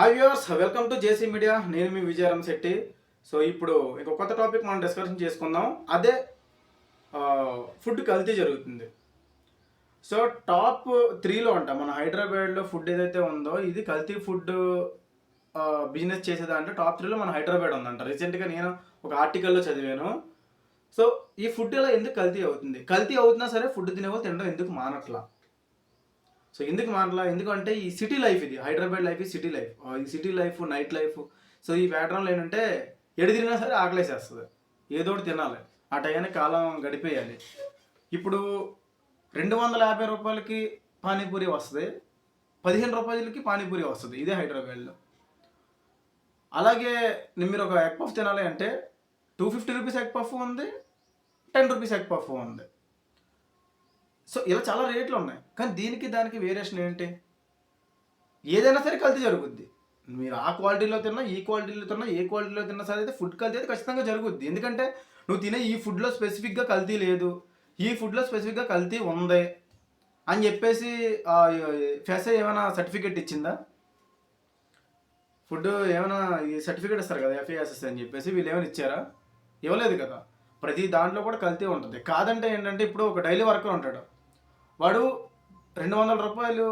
Hi viewers welcome to J media నేను మీ Vijayaram Shetty. So ఇప్పుడు ఇంకో కొత్త టాపిక్ మనం డిస్కషన్ చేసుకుందాం. అదే ఫుడ్ కల్తీ జరుగుతుంది. సో టాప్ త్రీలో అంట మన హైదరాబాద్లో ఫుడ్ ఏదైతే ఉందో ఇది కల్తీ ఫుడ్ బిజినెస్ చేసేదంటే టాప్ త్రీలో మన హైదరాబాద్ ఉందంట. రీసెంట్గా నేను ఒక ఆర్టికల్లో చదివాను. సో ఈ ఫుడ్ ఇలా ఎందుకు కల్తీ అవుతుంది? కల్తీ అవుతున్నా సరే ఫుడ్ తినేవో తినడం ఎందుకు మానట్లా? సో ఎందుకు మాట్లా ఎందుకంటే ఈ సిటీ లైఫ్ ఇది హైదరాబాద్ లైఫ్ ఈ సిటీ లైఫ్. ఈ city life night life. So ఈ ప్యాటర్న్లో ఏంటంటే ఎడిదిరినా తిరిగినా సరే ఆకలేసేస్తుంది. ఏదో ఒకటి తినాలి. ఆ టయానికి కాలం గడిపేయాలి. ఇప్పుడు రెండు వందల యాభై రూపాయలకి పానీపూరి వస్తుంది. పదిహేను రూపాయలకి పానీపూరి వస్తుంది. ఇదే హైదరాబాద్లో. అలాగే మీరు ఒక ఎగ్ పఫ్ తినాలి అంటే two fifty rupees egg puff ఉంది టెన్ రూపీస్ ఎగ్ పఫ్ ఉంది. సో ఇలా చాలా రేట్లు ఉన్నాయి. కానీ దీనికి దానికి వేరియేషన్ ఏంటి? ఏదైనా సరే కల్తీ జరుగుద్ది. మీరు ఆ క్వాలిటీలో తిన్నా ఈ క్వాలిటీలో తిన్నా ఏ క్వాలిటీలో తిన్నా సరే అయితే ఫుడ్ కల్తీ అయితే ఖచ్చితంగా జరుగుద్ది. ఎందుకంటే నువ్వు తినే ఈ ఫుడ్లో స్పెసిఫిక్గా కల్తీ లేదు. ఈ ఫుడ్లో స్పెసిఫిక్గా కల్తీ ఉంది అని చెప్పేసి ఫెసే ఏమైనా సర్టిఫికేట్ ఇచ్చిందా? ఫుడ్ ఏమైనా ఈ సర్టిఫికేట్ ఇస్తారు కదా ఎఫ్ఏఎస్ఎస్ అని చెప్పేసి వీళ్ళు ఏమైనా ఇచ్చారా? ఇవ్వలేదు కదా. ప్రతి దాంట్లో కూడా కల్తీ ఉంటుంది. కాదంటే ఏంటంటే ఇప్పుడు ఒక డైలీ వర్కర్ ఉంటాడు. వాడు రెండు వందల రూపాయలు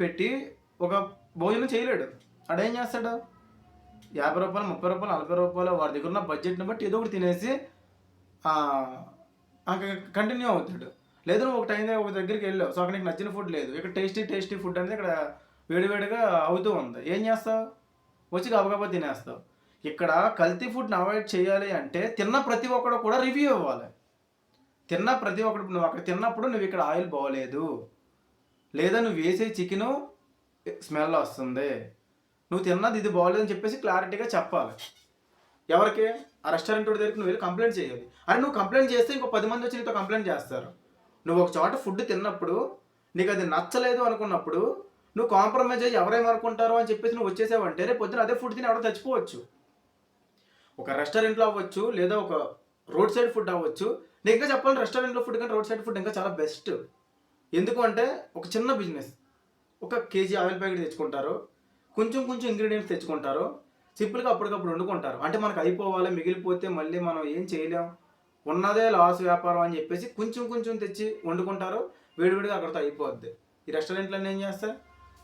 పెట్టి ఒక భోజనం చేయలేడు. ఏం చేస్తాడు? యాభై రూపాయలు ముప్పై రూపాయలు నలభై రూపాయలు వాడి దగ్గర ఉన్న బడ్జెట్ని బట్టి ఏదో ఒకటి తినేసి కంటిన్యూ అవుతాడు. లేదు నువ్వు ఒక టైం ఒక దగ్గరికి వెళ్ళావు. సో అక్కడ నీకు నచ్చిన ఫుడ్ లేదు. ఇక్కడ టేస్టీ టేస్టీ ఫుడ్ అనేది ఇక్కడ వేడివేడిగా అవుతూ ఉంది. ఏం చేస్తావు? వచ్చి గబగబా తినేస్తావు. ఇక్కడ కల్తీ ఫుడ్ని అవాయిడ్ చేయాలి అంటే తిన్న ప్రతి ఒక్కడు కూడా రివ్యూ ఇవ్వాలి. తిన్న ప్రతి ఒక్కడు నువ్వు అక్కడ తిన్నప్పుడు నువ్వు ఇక్కడ ఆయిల్ బాగోలేదు లేదా నువ్వు వేసే చికెను స్మెల్ వస్తుంది. నువ్వు తిన్నది ఇది బాగోలేదని చెప్పేసి క్లారిటీగా చెప్పాలి. ఎవరికి? ఆ రెస్టారెంట్ దగ్గరికి నువ్వు వెళ్ళి కంప్లైంట్ చేయాలి. అరే నువ్వు కంప్లైంట్ చేస్తే ఇంకో పది మంది వచ్చి నీతో కంప్లైంట్ చేస్తారు. నువ్వు ఒక చోట ఫుడ్ తిన్నప్పుడు నీకు అది నచ్చలేదు అనుకున్నప్పుడు నువ్వు కాంప్రమైజ్ అయ్యి ఎవరేమనుకుంటారో అని చెప్పేసి నువ్వు వచ్చేసావంటే రేపు పొద్దున అదే ఫుడ్ తిని ఎవడో చచ్చిపోవచ్చు. ఒక రెస్టారెంట్లో అవ్వచ్చు లేదా ఒక రోడ్ సైడ్ ఫుడ్ అవ్వచ్చు. నేను ఇంకా చెప్పాలి రెస్టారెంట్లో ఫుడ్ కంటే రోడ్ సైడ్ ఫుడ్ ఇంకా చాలా బెస్ట్. ఎందుకు అంటే ఒక చిన్న బిజినెస్. ఒక కేజీ ఆయిల్ ప్యాకెట్ తెచ్చుకుంటారు. కొంచెం కొంచెం ఇంగ్రీడియంట్స్ తెచ్చుకుంటారు. సింపుల్గా అప్పటికప్పుడు వండుకుంటారు. అంటే మనకు అయిపోవాలి మిగిలిపోతే మళ్ళీ మనం ఏం చేయలేం. ఉన్నదే లాస్ వ్యాపారం అని చెప్పేసి కొంచెం కొంచెం తెచ్చి వండుకుంటారు. వేడివేడిగా అక్కడితో అయిపోద్ది. ఈ రెస్టారెంట్లన్నీ ఏం చేస్తారు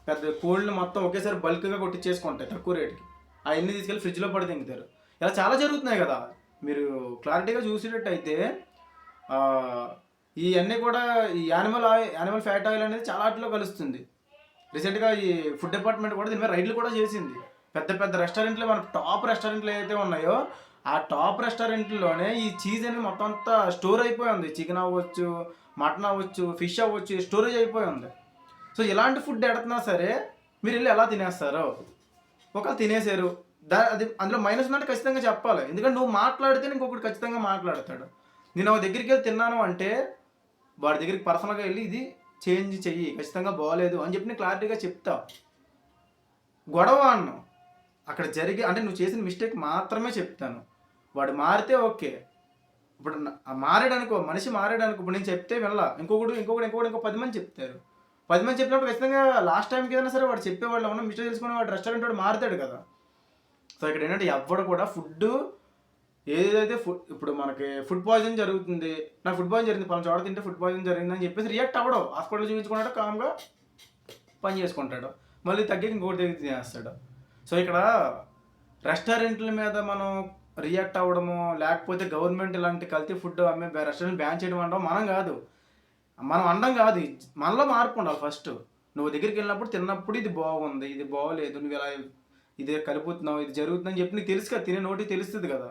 పెద్ద కోళ్ళని మొత్తం ఒకేసారి బల్క్గా కొట్టించేసుకుంటాయి తక్కువ రేటుకి. అవన్నీ తీసుకెళ్ళి ఫ్రిడ్జ్లో పడి తింగుతారు. ఇలా చాలా జరుగుతున్నాయి కదా. మీరు క్లారిటీగా చూసేటట్టయితే ఇవన్నీ కూడా ఈ animal oil animal fat oil అనేది చాలా వాటిలో కలుస్తుంది. రీసెంట్గా ఈ ఫుడ్ డిపార్ట్మెంట్ కూడా దీని మీద రైడ్లు కూడా చేసింది. పెద్ద పెద్ద రెస్టారెంట్లు మన టాప్ రెస్టారెంట్లు ఏదైతే ఉన్నాయో ఆ టాప్ రెస్టారెంట్లోనే ఈ చీజ్ అనేది మొత్తం అంతా స్టోర్ అయిపోయి ఉంది. చికెన్ అవ్వచ్చు మటన్ అవ్వచ్చు ఫిష్ అవ్వచ్చు స్టోరేజ్ అయిపోయి ఉంది. సో ఇలాంటి ఫుడ్ ఎడుతున్నా సరే మీరు వెళ్ళి ఎలా తినేస్తారు? ఒకవేళ తినేసారు దా అది అందులో మైనస్ ఉందంటే ఖచ్చితంగా చెప్పాలి. ఎందుకంటే నువ్వు మాట్లాడితే ఇంకొకటి ఖచ్చితంగా మాట్లాడతాడు. నేను ఒక దగ్గరికి వెళ్ళి తిన్నాను అంటే వాడి దగ్గరికి పర్సనల్గా వెళ్ళి ఇది చేంజ్ చెయ్యి. ఖచ్చితంగా బాగోలేదు అని చెప్పి నేను క్లారిటీగా చెప్తా. గొడవ అన్ను. అక్కడ జరిగి అంటే నువ్వు చేసిన మిస్టేక్ మాత్రమే చెప్తాను. వాడు మారితే ఓకే. ఇప్పుడు మారాడనుకో మనిషి మారాడనుకో ఇప్పుడు నేను చెప్తే వెళ్ళా ఇంకొకటి ఇంకొకటి ఇంకొకటి ఇంకో పది మంది చెప్తారు. పది మంది చెప్పినప్పుడు ఖచ్చితంగా లాస్ట్ టైంకి ఏదైనా సరే వాడు చెప్పేవాళ్ళు. ఉన్న మిస్టేక్ తెలుసుకుని వాడు రెస్టారెంట్ వాడు మారుతాడు కదా. సో ఇక్కడ ఏంటంటే ఎవ్వడు కూడా ఫుడ్ ఏదైతే ఫుడ్ ఇప్పుడు మనకి ఫుడ్ పాయిజన్ జరుగుతుంది నాకు ఫుడ్ పాయిజన్ జరిగింది పలానా చోట తింటే ఫుడ్ పాయిజన్ జరిగిందని చెప్పేసి రియాక్ట్ అవ్వడం హాస్పిటల్ చూపించుకున్నాడు కామ్గా పని చేసుకుంటాడు. మళ్ళీ తగ్గి ఇంకోటి దగ్గర తినేస్తాడు. సో ఇక్కడ రెస్టారెంట్ల మీద మనం రియాక్ట్ అవ్వడము లేకపోతే గవర్నమెంట్ ఇలాంటి కల్తీ ఫుడ్ అమ్మే రెస్టారెంట్ బ్యాన్ చేయడం అనడం మనం కాదు. మనం అనడం కాదు మనలో మార్పు ఉండాలి ఫస్ట్. నువ్వు దగ్గరికి వెళ్ళినప్పుడు తిన్నప్పుడు ఇది బాగుంది ఇది బాగోలేదు నువ్వు ఇలా ఇది కలుపుతున్నావు ఇది జరుగుతుందని చెప్పి నీకు తెలుసు కదా తినే నోటి తెలుస్తుంది కదా.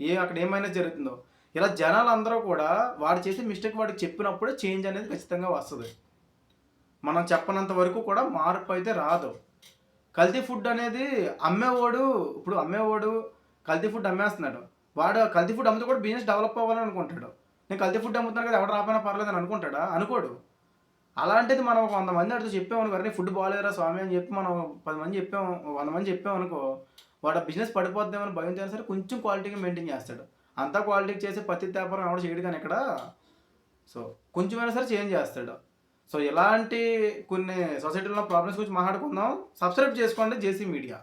ఏ అక్కడ ఏమైనా జరుగుతుందో. ఇలా జనాలు అందరూ కూడా వాడు చేసే మిస్టేక్ వాడికి చెప్పినప్పుడు చేంజ్ అనేది ఖచ్చితంగా వస్తుంది. మనం చెప్పనంత వరకు కూడా మార్పు అయితే రాదు. కల్తీ ఫుడ్ అనేది అమ్మేవాడు ఇప్పుడు అమ్మేవాడు కల్తీ ఫుడ్ అమ్మేస్తున్నాడు. వాడు కల్తీ ఫుడ్ అమ్మితే కూడా బిజినెస్ డెవలప్ అవ్వాలని అనుకుంటాడు. నేను కల్తీ ఫుడ్ అమ్ముతున్నాను కదా ఎవడు రాపోయినా పర్లేదు అని అనుకుంటాడా? అనుకోడు. అలాంటిది మనం ఒక వంద మంది అడిగితే చెప్పామనుకో అరే ఫుడ్ బాగాలేదురా స్వామి అని చెప్పి మనం పది మంది చెప్పాము వంద మంది చెప్పామనుకో వాడు బిజినెస్ పడిపోద్దామని భయం సరే కొంచెం క్వాలిటీగా మెయింటైన్ చేస్తాడు. అంతా క్వాలిటీకి చేసి పత్తి వ్యాపారం ఎవడు చేయడు కానీ ఇక్కడ సో కొంచెమైనా సరే చేంజ్ చేస్తాడు. సో ఇలాంటి కొన్ని సొసైటీలో ప్రాబ్లమ్స్ గురించి మాట్లాడుకుందాం. సబ్స్క్రైబ్ చేసుకోండి జేసీ మీడియా.